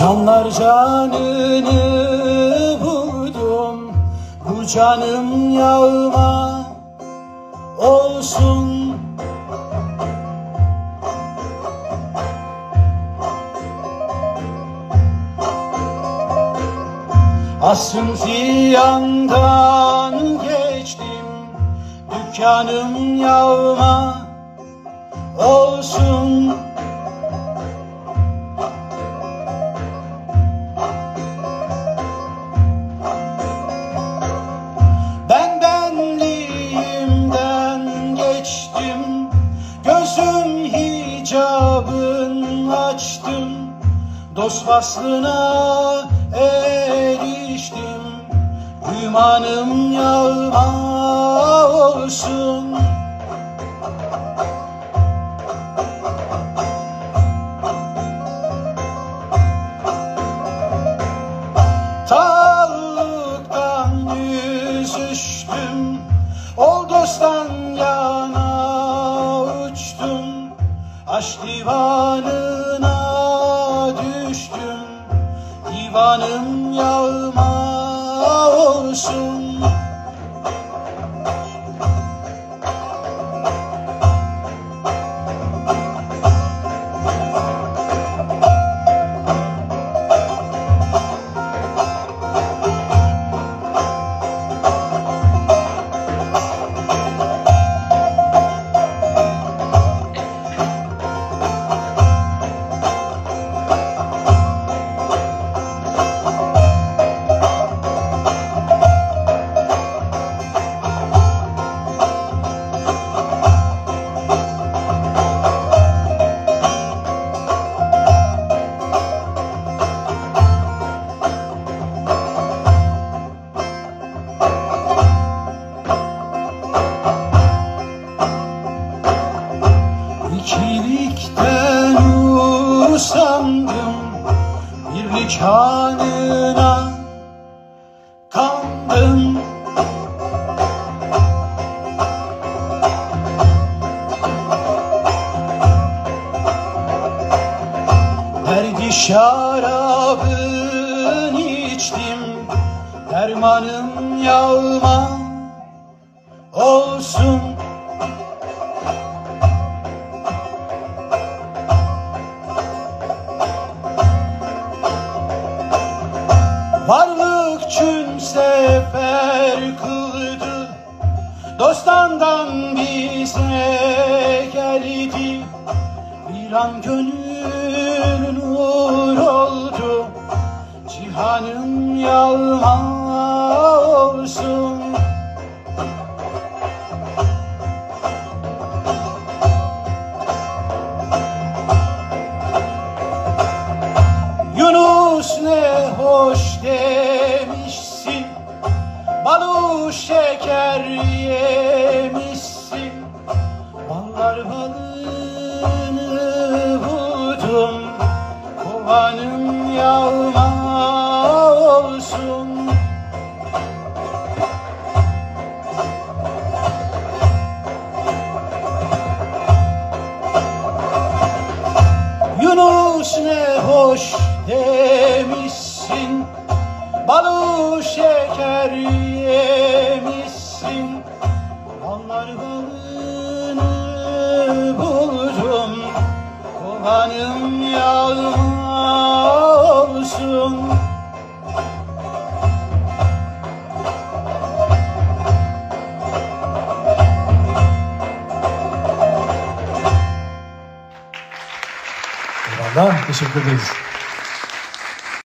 Canlar canını vurdum Bu canım yağma olsun. Asrın ziyandan geçtim Dükkanım yağma olsun geçtim. Gözüm hicabın açtım. Dost faslına eriştim. Hümanım yağma olsun Aşk divanına düştüm Divanım yağma olsun Birlik hanına kandım Derdi şarabın içtim Dermanım yağma olsun Varlık çün sefer kıldı. Dostandan bize geldi. Bir an gönül nur oldu. Cihanım yalma olsun Balu şeker yemişsin Ballar balını vurdum Kovanım yağma olsun. Yunus ne hoş demişsin Balı şeker yemişsin Ballar balını buldum Kovanım yağma olsun Eyvallah. Teşekkür ederiz.